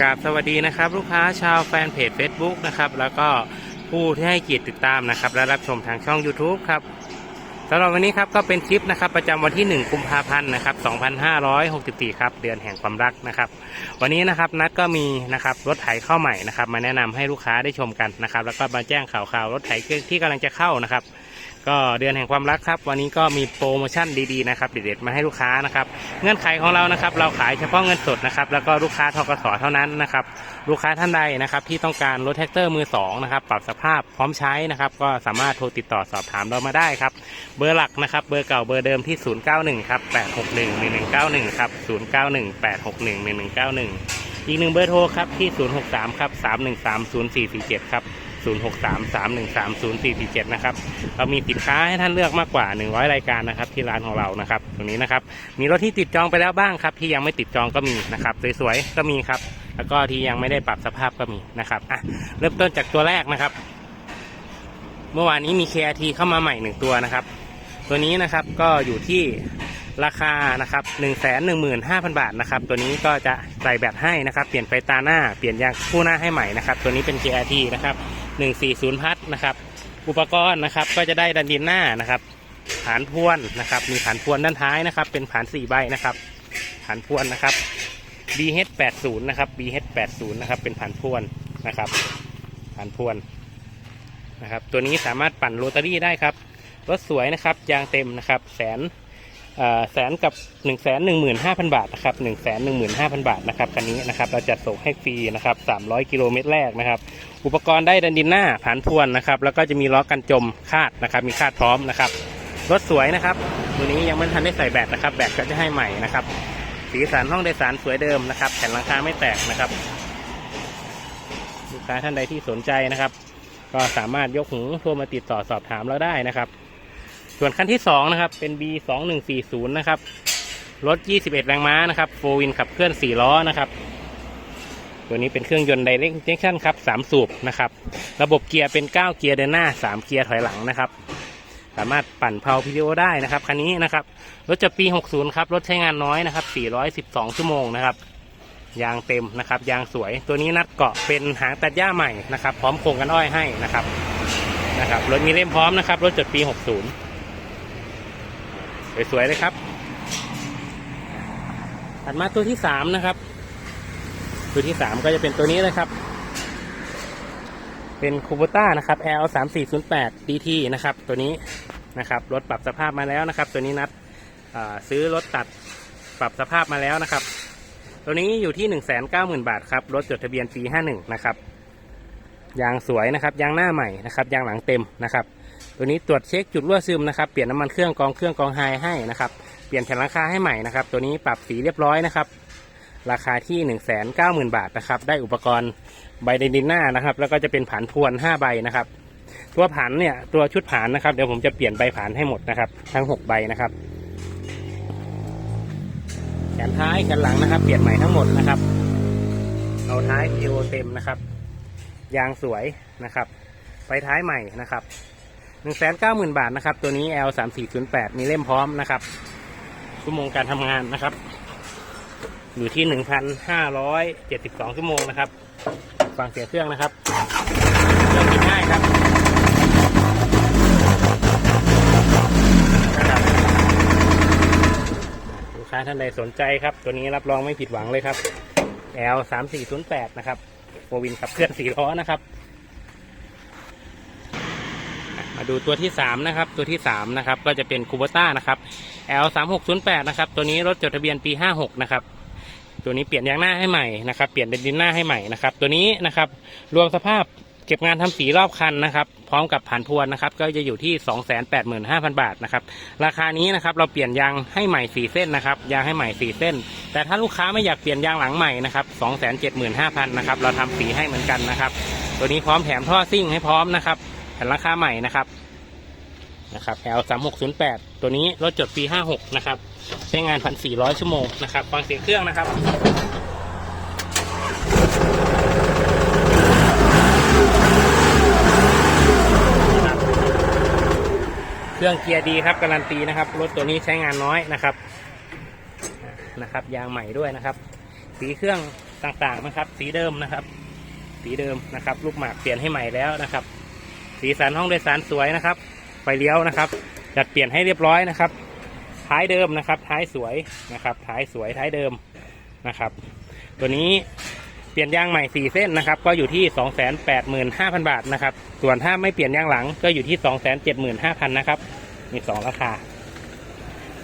กราบสวัสดีนะครับ ลูกค้าชาวแฟนเพจ Facebook นะครับ แล้วก็ผู้ที่ให้เกียรติติดตามนะครับ และรับชมทางช่อง YouTube ครับสำหรับวันนี้ครับก็เป็นคลิปนะครับประจำวันที่ 1 กุมภาพันธ์นะครับ2564 ครับเดือนแห่งความรักนะครับ วันนี้นะครับนัดก็มีนะครับรถไถเข้าใหม่นะครับ มาแนะนำให้ลูกค้าได้ชมกันนะครับ แล้วก็มาแจ้งข่าวๆรถไถที่กำลังจะเข้านะครับ ก็เดือนแห่งความรักครับ วันนี้ก็มีโปรโมชั่นดีๆนะครับเด็ดๆมาให้ลูกค้านะครับเงื่อนไขของเรานะครับ เราขายเฉพาะเงินสดนะครับแล้วก็ลูกค้าทกสเท่านั้นนะครับลูกค้าท่านใดนะครับที่ต้องการรถแท็กเตอร์มือสองนะครับปรับสภาพพร้อมใช้นะครับก็สามารถโทรติดต่อสอบถามเรามาได้ครับเบอร์หลักนะครับเบอร์เก่าเบอร์เดิมที่ 091ครับ861 1191ครับ091 861 1191 อีกหนึ่งเบอร์โทรครับที่ 063ครับ313 0447ครับ 063 313 0447นะครับเรามีสินค้าให้ท่านเลือกมากกว่า 100 รายการนะครับ ที่ร้านของเรานะครับตรงนี้นะครับมีรถที่ติดจองไปแล้วบ้างครับ ที่ยังไม่ติดจองก็มีนะครับสวยๆก็มีครับ แล้วก็ที่ยังไม่ได้ปรับสภาพก็มีนะครับอะเริ่มต้นจากตัวแรกนะครับ เมื่อวานนี้มี KRT เข้ามาใหม่หนึ่งตัวนะครับ ตัวนี้นะครับก็อยู่ที่ราคานะครับ 1 1 5 0 0 0 บาทนะครับ ตัวนี้ก็จะใส่แบตให้นะครับ เปลี่ยนไฟตาหน้า เปลี่ยนยางคู่หน้าให้ใหม่นะครับ ตัวนี้เป็น KRT นะครับ 140 พัทนะครับ อุปกรณ์นะครับก็จะได้ดันดินหน้านะครับฐานพวนนะครับ มีฐานพวนด้านท้ายนะครับ เป็นฐาน4ใบนะครับฐานพวนนะครับ BH80 นะครับ BH80 นะครับ เป็นฐานพวนนะครับฐานพวนนะครับ ตัวนี้สามารถปั่นโรตารี่ได้ครับรถสวยนะครับยางเต็มนะครับแสน แสนกับ1นึ่งแสนหนึ่งหมื่นห้าพันบาทนะครับหนึ่งแสนหนึ่งหมื่นห้าพันบาทนะครับคันนี้นะครับเราจัดส่งให้ฟรีนะครับสามร้อยกิโลเมตรแรกนะครับ อุปกรณ์ได้ดันดินหน้าผานพวนนะครับ แล้วก็จะมีล้อกันจมคาดนะครับ มีคาดพร้อมนะครับรถสวยนะครับตัวนี้ยังไม่ทันได้ใส่แบตนะครับ แบตก็จะให้ใหม่นะครับ สีสันห้องโดยสารสวยเดิมนะครับ แผ่นหลังคาไม่แตกนะครับ ลูกค้าท่านใดที่สนใจนะครับ ก็สามารถยกหูโทรมาติดต่อสอบถามเราได้นะครับ ส่วนคันที่ 2 นะครับ เป็น B 2 1 4 0 นะครับ รถ 21 แรงม้านะครับโฟวินขับเคลื่อน 4 ล้อนะครับ ตัวนี้เป็นเครื่องยนต์ Direct Injection ครับ 3 สูบนะครับ ระบบเกียร์เป็น 9 เกียร์เดินหน้า 3 เกียร์ถอยหลังนะครับ สามารถปั่นเพาพีดีโอได้นะครับ คันนี้นะครับ รถจะปี 60 ครับ รถใช้งานน้อยนะครับ 412 ชั่วโมงนะครับ ยางเต็มนะครับ ยางสวย ตัวนี้นัดเกาะเป็นหางตัดหญ้าใหม่นะครับ พร้อมโครงกันอ้อยให้นะครับ นะครับ รถมีเล่มพร้อมนะครับ รถจดปี 60 สวยๆเลยครับถัดมาตัวที่สามนะครับ ตัวที่สามก็จะเป็นตัวนี้เลยครับ เป็นคูโบต้านะครับ L 3 4 0 8 DT นะครับ ตัวนี้นะครับรถปรับสภาพมาแล้วนะครับ ตัวนี้นัดซื้อรถตัดปรับสภาพมาแล้วนะครับ ตัวนี้อยู่ที่ 1 9 0 0 0 0 บาทครับรถจดทะเบียนปี 51 นะครับยางสวยนะครับยางหน้าใหม่นะครับยางหลังเต็มนะครับ ตัวนี้ตรวจเช็คจุดรั่วซึมนะครับ เปลี่ยนน้ำมันเครื่องกองเครื่องกองไฮให้นะครับ เปลี่ยนแผ่นหลังคาให้ใหม่นะครับ ตัวนี้ปรับสีเรียบร้อยนะครับ ราคาที่ 1 9 0 0 0 0 บาทนะครับ ได้อุปกรณ์ใบเดนินหน้านะครับ แล้วก็จะเป็นผันพวน 5 ใบนะครับ ตัวผันเนี่ยตัวชุดผันนะครับ เดี๋ยวผมจะเปลี่ยนใบผันให้หมดนะครับ ทั้ง 6 ใบนะครับ แขนท้ายกันหลังนะครับ เปลี่ยนใหม่ทั้งหมดนะครับ เอาท้ายพีโอเต็มนะครับ ยางสวยนะครับไฟท้ายใหม่นะครับ หนึ่งแสนเก้าหมื่นบาทนะครับ ตัวนี้ L สามสี่ศูนย์แปดมีเล่มพร้อมนะครับชั่วโมงการทำงานนะครับ อยู่ที่หนึ่งพันห้าร้อยเจ็ดสิบสองชั่วโมงนะครับ ฟังเสียงเครื่องนะครับเครื่องกินง่ายครับลูกค้าท่านใดสนใจครับ ตัวนี้รับรองไม่ผิดหวังเลยครับ L สามสี่ศูนย์แปดนะครับโฟวินขับเคลื่อนสี่ล้อนะครับ มา ดูตัวที่สามนะครับ ตัวที่สามนะครับ ก็จะเป็นคูโบต้านะครับ L 3 6 0 8 นะครับ ตัวนี้รถจดทะเบียนปี 56 นะครับ ตัวนี้เปลี่ยนยางหน้าให้ใหม่นะครับ เปลี่ยนเดนดินหน้าให้ใหม่นะครับ ตัวนี้นะครับ รวมสภาพเก็บงานทำสีรอบคันนะครับ พร้อมกับผ่านพวนนะครับ ก็จะอยู่ที่ 285,000 บาทนะครับ ราคานี้นะครับเราเปลี่ยนยางให้ใหม่ 4 เส้นนะครับ ยางให้ใหม่ 4 เส้น แต่ถ้าลูกค้าไม่อยากเปลี่ยนยางหลังใหม่นะครับ275,000นะครับ เราทำสีให้เหมือนกันนะครับ ตัวนี้พร้อมแถมท่อซิ่งให้พร้อมนะครับ แผ่นราคาใหม่นะครับนะครับ L 3 6 0 8ตัวนี้รถจดปี 56 นะครับ ใช้งาน 1,400 ชั่วโมงนะครับฟังเสียงเครื่องนะครับเครื่องเกียร์ดีครับการันตีนะครับ รถตัวนี้ใช้งานน้อยนะครับนะครับ ยางใหม่ด้วยนะครับ สีเครื่องต่างๆนะครับ สีเดิมนะครับ สีเดิมนะครับ ลูกหมากเปลี่ยนให้ใหม่แล้วนะครับ สีสันห้องโดยสารสวยนะครับ ไฟเลี้ยวนะครับ จัดเปลี่ยนให้เรียบร้อยนะครับ ท้ายเดิมนะครับ ท้ายสวยนะครับ ท้ายสวยท้ายเดิมนะครับ ตัวนี้เปลี่ยนยางใหม่ 4 เส้นนะครับ ก็อยู่ที่ 285,000 บาทนะครับ ส่วนถ้าไม่เปลี่ยนยางหลังก็อยู่ที่ 275,000 นะครับ มี 2 ราคา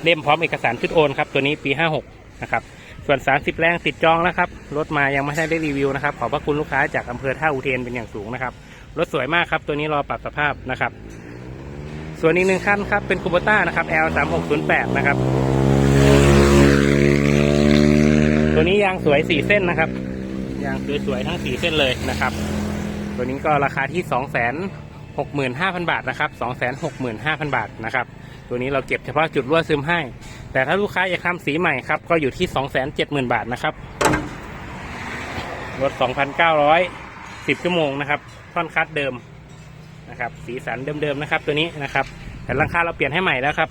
เล่มพร้อมเอกสารชุดโอนครับ ตัวนี้ปี 56 นะครับ ส่วน 30 แรงติดจองแล้วครับ รถมายังไม่ได้รีวิวนะครับ ขอบพระคุณลูกค้าจากอำเภอท่าอุเทนเป็นอย่างสูงนะครับ รถสวยมากครับ ตัวนี้รอปรับสภาพนะครับ ส่วนอีกหนึ่งคันครับ เป็นคูโบต้านะครับ L 3 6 0 8นะครับ ตัวนี้ยางสวย4เส้นนะครับ ยางสวยๆทั้ง4เส้นเลยนะครับ ตัวนี้ก็ราคาที่2 6 5 0 0 0บาทนะครับ265,000บาทนะครับ ตัวนี้เราเก็บเฉพาะจุดรั่วซึมให้ แต่ถ้าลูกค้าอยากทำสีใหม่ครับ ก็อยู่ที่270,000บาทนะครับรถ 2,910ชั่วโมงนะครับท่อนคัดเดิมนะครับ สีสันเดิมๆนะครับ ตัวนี้นะครับ แต่ราคาเราเปลี่ยนให้ใหม่แล้วครับ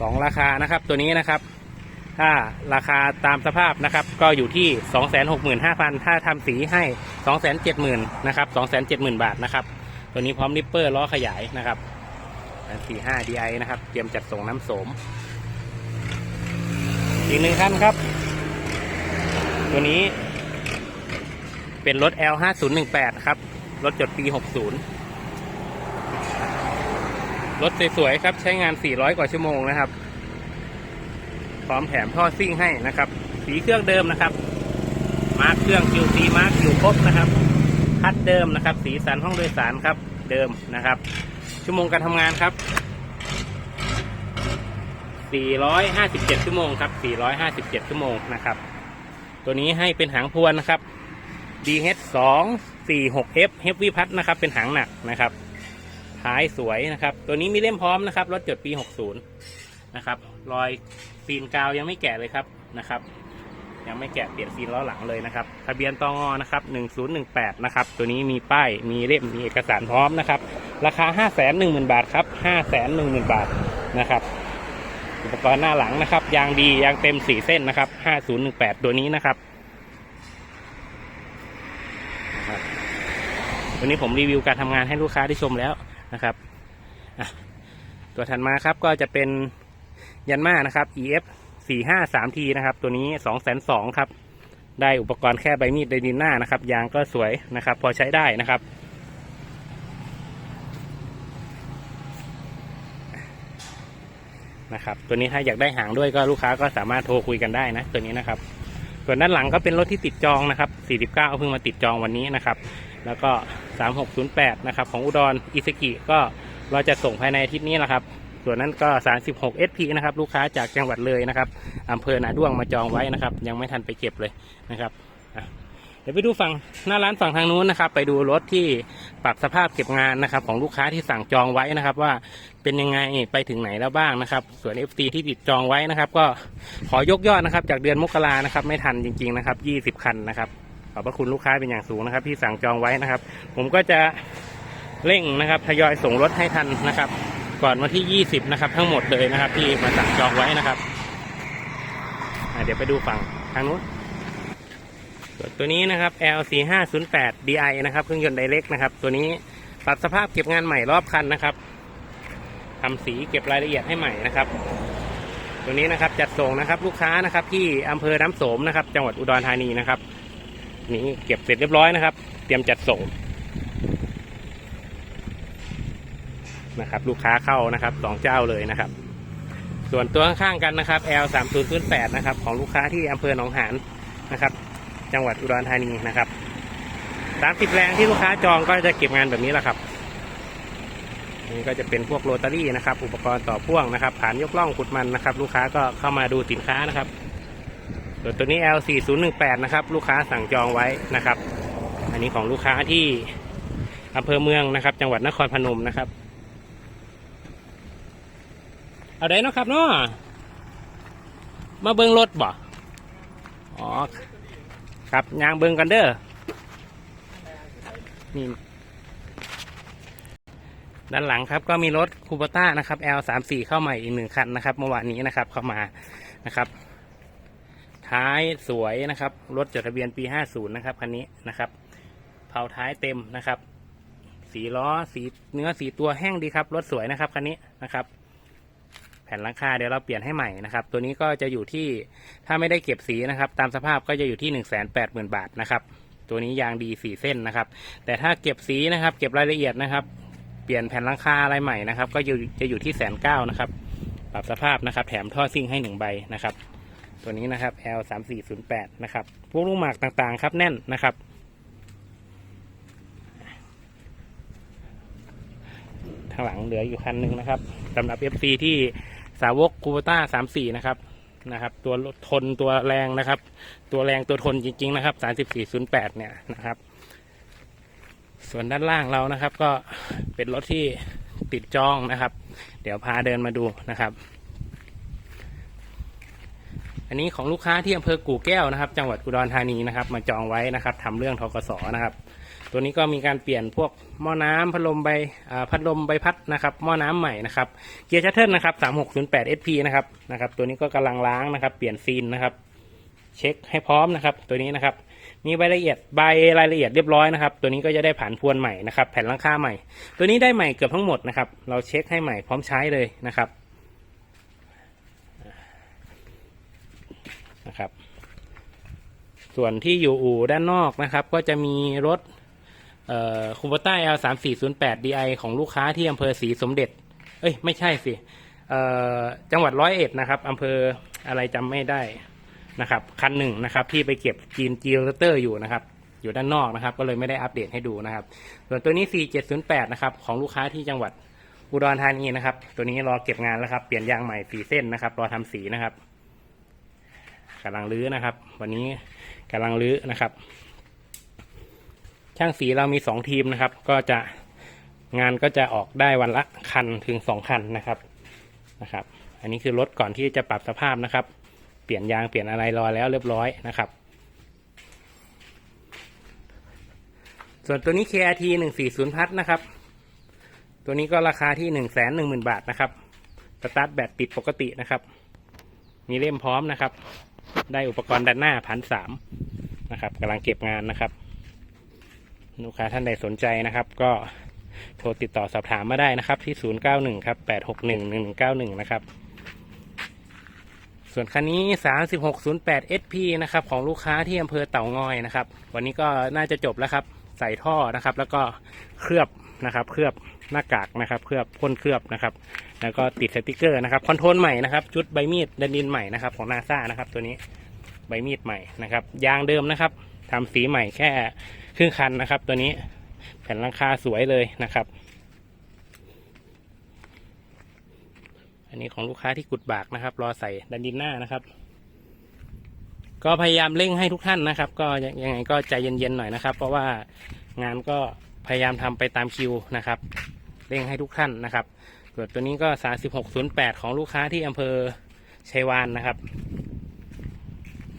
สองราคานะครับ ตัวนี้นะครับ ถ้าราคาตามสภาพนะครับ ก็อยู่ที่265,000ถ้าทำสีให้270,000นะครับ270,000บาทนะครับ ตัวนี้พร้อมริปเปอร์ล้อขยายนะครับ45 DI นะครับ เตรียมจัดส่งน้ำโสม อีกหนึ่งคันครับ ตัวนี้ เป็นรถ L 5 0 1 8ครับ รถจดปี 60 รถสวยๆครับ ใช้งาน 400 กว่าชั่วโมงนะครับ พร้อมแถมท่อซิ่งให้นะครับ สีเครื่องเดิมนะครับ มาร์คเครื่อง QC มาร์คอยู่ครบนะครับคัดเดิมนะครับ สีสันห้องโดยสารครับ เดิมนะครับ ชั่วโมงการทำงานครับ 457 ชั่วโมงครับ 457 ชั่วโมงนะครับ ตัวนี้ให้เป็นหางพวนนะครับ DH 2 4 6 F Heavy พัดนะครับ เป็นหางหนักนะครับ ท้ายสวยนะครับ ตัวนี้มีเล่มพร้อมนะครับ รถจดปี 60 นะครับ รอยซีนกาวยังไม่แกะเลยครับนะครับ ยังไม่แกะเปลี่ยนซีนล้อหลังเลยนะครับ ทะเบียนตองอนะครับ 1018 นะครับ ตัวนี้มีป้าย มีเล่ม มีเอกสารพร้อมนะครับ ราคา 510,000 บาทครับ 510,000 บาทนะครับอุปกรณ์หน้าหลังนะครับ ยางดี ยางเต็ม 4 เส้นนะครับ 5018 ตัวนี้นะครับ นะครับวันนี้ผมรีวิวการทำงานให้ลูกค้าได้ชมแล้วนะครับตัวถัดมาครับก็จะเป็นยันมานะครับ EF 453T นะครับ ตัวนี้202,000ครับ ได้อุปกรณ์แค่ใบมีดไดดินหน้านะครับ ยางก็สวยนะครับ พอใช้ได้นะครับ นะครับ ตัวนี้ถ้าอยากได้หางด้วยก็ลูกค้าก็สามารถโทรคุยกันได้นะ ตัวนี้นะครับ ส่วนด้านหลังก็เป็นรถที่ติดจองนะครับ 49 เพิ่งมาติดจองวันนี้นะครับ แล้วก็ 3608 นะครับ ของอุดรอิสกิก็เราจะส่งภายในอาทิตย์นี้แหละครับ ส่วนนั้นก็ 36 SP นะครับ ลูกค้าจากจังหวัดเลยนะครับอำเภอนาด้วงมาจองไว้นะครับ ยังไม่ทันไปเก็บเลยนะครับ ดี๋ยวไปดูฝั่งหน้าร้านฝั่งทางนู้นนะครับ ไปดูรถที่ปรับสภาพเก็บงานนะครับ ของลูกค้าที่สั่งจองไว้นะครับ ว่าเป็นยังไงไปถึงไหนแล้วบ้างนะครับ ส่วน FT ที่ติดจองไว้นะครับ ก็ขอยกยอดนะครับ จากเดือนมกรานะครับ ไม่ทันจริง ๆ นะครับ 20 คันนะครับขอบพระคุณลูกค้าเป็นอย่างสูงนะครับ ที่สั่งจองไว้นะครับ ผมก็จะเร่งนะครับทยอยส่งรถให้ทันนะครับ ก่อนวันที่ 20 นะครับ ทั้งหมดเลยนะครับ ที่มาสั่งจองไว้นะครับเดี๋ยวไปดูฝั่งทางนู้น ตัวนี้นะครับ L 4 5 0 8 DI นะครับเครื่องยนต์ไดเรกนะครับ ตัวนี้ปรับสภาพเก็บงานใหม่รอบคันนะครับทำสีเก็บรายละเอียดให้ใหม่นะครับ ตัวนี้นะครับจัดส่งนะครับลูกค้านะครับ ที่อำเภอน้ำโสมนะครับ จังหวัดอุดรธานีนะครับนี่เก็บเสร็จเรียบร้อยนะครับ เตรียมจัดส่งนะครับ ลูกค้าเข้านะครับสองเจ้าเลยนะครับ ส่วนตัวข้างๆกันนะครับ L 3 0 0 8 นะครับ ของลูกค้าที่อำเภอหนองหานนะครับ จังหวัดอุดรธานีนะครับ30แรงที่ลูกค้าจองก็จะเก็บงานแบบนี้แหละครับนี่ก็จะเป็นพวกโรตารี่นะครับ อุปกรณ์ต่อพ่วงนะครับผ่านยกล่องขุดมันนะครับ ลูกค้าก็เข้ามาดูสินค้านะครับส่วนตัวนี้ L 4 0 1 8 นะครับ ลูกค้าสั่งจองไว้นะครับ อันนี้ของลูกค้าที่อำเภอเมืองนะครับ จังหวัดนครพนมนะครับ เอาได้เนาะครับเนาะมาเบิ้งรถบ่อ๋อ ครับยางเบิงกันเด้อนี่ด้านหลังครับก็มีรถคูปต้านะครับ L 3 4 เข้าใหม่อีกหนึ่งคันนะครับเมื่อวานนี้นะครับ เข้ามานะครับ ท้ายสวยนะครับ รถจดทะเบียนปี 50 นะครับคันนี้นะครับเผาท้ายเต็มนะครับ สีล้อสีเนื้อสีตัวแห้งดีครับ รถสวยนะครับคันนี้นะครับ แผ่นหลังคาเดี๋ยวเราเปลี่ยนให้ใหม่นะครับ ตัวนี้ก็จะอยู่ที่ถ้าไม่ได้เก็บสีนะครับ ตามสภาพก็จะอยู่ที่ 1 8 0 0 0 0 บาทนะครับ ตัวนี้ยางดีสีเส้นนะครับ แต่ถ้าเก็บสีนะครับ เก็บรายละเอียดนะครับ เปลี่ยนแผ่นหลังคาอะไรใหม่นะครับ ก็อยู่จะอยู่ที่แสนเก้านะครับ ปรับสภาพนะครับ แถมท่อซิ่งให้หนึ่งใบนะครับ ตัวนี้นะครับ L 3 4 0 8นะครับ พวกลูกหมากต่างๆ ครับแน่นนะครับข้างหลังเหลืออยู่คันหนึ่งนะครับสำหรับ FC ที่ สาวกคูโบต้า34นะครับนะครับ ตัวทนตัวแรงนะครับ ตัวแรงตัวทนจริง ๆ นะครับ3408เนี่ยนะครับ ส่วนด้านล่างเรานะครับ ก็เป็นรถที่ติดจองนะครับ เดี๋ยวพาเดินมาดูนะครับ อันนี้ของลูกค้าที่อำเภอกู่แก้วนะครับ จังหวัดอุดรธานีนะครับ มาจองไว้นะครับทำเรื่องทกสนะครับ ตัวนี้ก็มีการเปลี่ยนพวกหม้อน้ำพัดลมใบพัดลมใบพัดนะครับหม้อน้ำใหม่นะครับเกียร์ชัตเทิลนะครับ3608 SP นะครับนะครับตัวนี้ก็กำลังล้างนะครับ เปลี่ยนซีนนะครับ เช็คให้พร้อมนะครับ ตัวนี้นะครับมีใบละเอียดใบรายละเอียดเรียบร้อยนะครับ ตัวนี้ก็จะได้ผ่านพวนใหม่นะครับ แผ่นลังค่าใหม่ ตัวนี้ได้ใหม่เกือบทั้งหมดนะครับ เราเช็คให้ใหม่พร้อมใช้เลยนะครับนะครับ ส่วนที่อยู่อู่ด้านนอกนะครับ ก็จะมีรถ คูโบต้า L 3 4 0 8 DI ของลูกค้าที่อำเภอศรีสมเด็จ เอ้ย ไม่ใช่สิจังหวัดร้อยเอ็ดนะครับอำเภออะไรจำไม่ได้นะครับ คันหนึ่งนะครับ ที่ไปเก็บจีนจีลเตอร์อยู่นะครับ อยู่ด้านนอกนะครับ ก็เลยไม่ได้อัปเดตให้ดูนะครับ ส่วนตัวนี้ 4708 นะครับ ของลูกค้าที่จังหวัดอุดรธานีนะครับ ตัวนี้รอเก็บงานแล้วครับ เปลี่ยนยางใหม่สีเส้นนะครับ รอทำสีนะครับกำลังรื้อนะครับ วันนี้กำลังรื้อนะครับ ช่างสีเรามีสองทีมนะครับ ก็จะงานก็จะออกได้วันละคันถึงสองคันนะครับนะครับ อันนี้คือรถก่อนที่จะปรับสภาพนะครับ เปลี่ยนยางเปลี่ยนอะไรรอแล้วเรียบร้อยนะครับ ส่วนตัวนี้ KRT 140พัทนะครับ ตัวนี้ก็ราคาที่ 1 1 0 0 0 0 บาทนะครับสตาร์ทแบตติดปกตินะครับ มีเล่มพร้อมนะครับ ได้อุปกรณ์ด้านหน้าพันสามนะครับกำลังเก็บงานนะครับ ลูกค้าท่านใดสนใจนะครับ ก็โทรติดต่อสอบถามมาได้นะครับ ที่ 091 ครับ 861 1191 นะครับ ส่วนคันนี้ 3608 SP นะครับ ของลูกค้าที่อำเภอเต่างอยนะครับ วันนี้ก็น่าจะจบแล้วครับ ใส่ท่อนะครับ แล้วก็เคลือบนะครับ เคลือบหน้ากากนะครับ เคลือบพ่นเคลือบนะครับ แล้วก็ติดสติกเกอร์นะครับ คอนโทรลใหม่นะครับ ชุดใบมีดดันดินใหม่นะครับ ของนาซ่านะครับ ตัวนี้ใบมีดใหม่นะครับ ยางเดิมนะครับทำสีใหม่แค่ ครึ่งคันนะครับ ตัวนี้แผ่นหลังคาสวยเลยนะครับ อันนี้ของลูกค้าที่กุดบากนะครับ รอใส่ดันดินหน้านะครับ ก็พยายามเร่งให้ทุกท่านนะครับ ก็ยังไงก็ใจเย็นๆหน่อยนะครับ เพราะว่างานก็พยายามทำไปตามคิวนะครับเร่งให้ทุกท่านนะครับส่วนตัวนี้ก็3608 ของลูกค้าที่อำเภอชัยวานนะครับ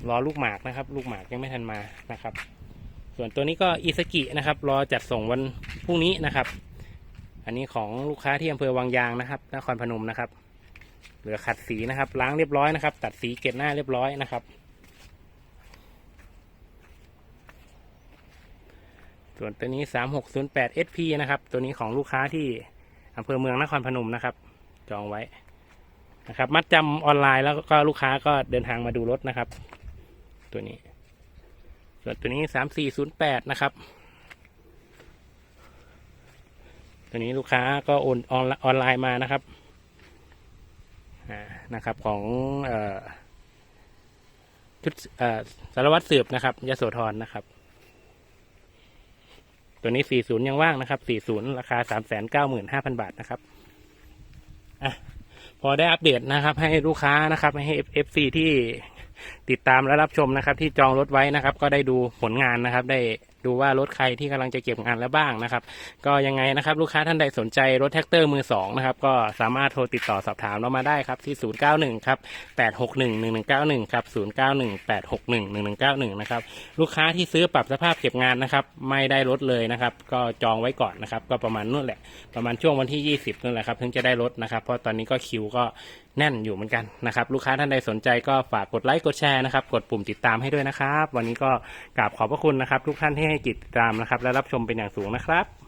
รอลูกหมากนะครับ ลูกหมากยังไม่ทันมานะครับ ส่วนตัวนี้ก็อิสกินะครับ รอจัดส่งวันพรุ่งนี้นะครับ อันนี้ของลูกค้าที่อำเภอวังยางนะครับนครพนมนะครับ เหลือขัดสีนะครับ ล้างเรียบร้อยนะครับ ตัดสีเกล็ดหน้าเรียบร้อยนะครับ ส่วนตัวนี้ 3608 SP นะครับ ตัวนี้ของลูกค้าที่อำเภอเมืองนครพนมนะครับ จองไว้นะครับ มัดจำออนไลน์แล้วก็ลูกค้าก็เดินทางมาดูรถนะครับ ตัวนี้ ส่วนตัวนี้สามสี่ศูนย์แปดนะครับ ตัวนี้ลูกค้าก็โอนออนออนไลน์มานะครับอ่านะครับของเอ่อชุดเออสารวัตรสืบนะครับยโสธรนะครับ ตัวนี้ 40 ยังว่างนะครับ 40 ราคา 395,000 บาทนะครับอะพอได้อัปเดตนะครับ ให้ลูกค้านะครับ ให้ FC ที่ ติดตามและรับชมนะครับ ที่จองรถไว้นะครับ ก็ได้ดูผลงานนะครับ ได้ดูว่ารถใครที่กำลังจะเก็บงานแล้วบ้างนะครับ ก็ยังไงนะครับ ลูกค้าท่านใดสนใจรถแท็กเตอร์มือสองนะครับ ก็สามารถโทรติดต่อสอบถามเรามาได้ครับที่ 091ครับ861 1191ครับ091 861 1191นะครับลูกค้าที่ซื้อปรับสภาพเก็บงานนะครับ ไม่ได้รถเลยนะครับ ก็จองไว้ก่อนนะครับ ก็ประมาณนู่นแหละ ประมาณช่วงวันที่ 20นั่นแหละครับถึงจะได้รถนะครับ เพราะตอนนี้ก็คิวก็ แน่นอยู่เหมือนกันนะครับ ลูกค้าท่านใดสนใจก็ฝากกดไลค์กดแชร์นะครับ กดปุ่มติดตามให้ด้วยนะครับ วันนี้ก็กราบขอบพระคุณนะครับ ทุกท่านที่ให้กิจติดตามนะครับ และรับชมเป็นอย่างสูงนะครับ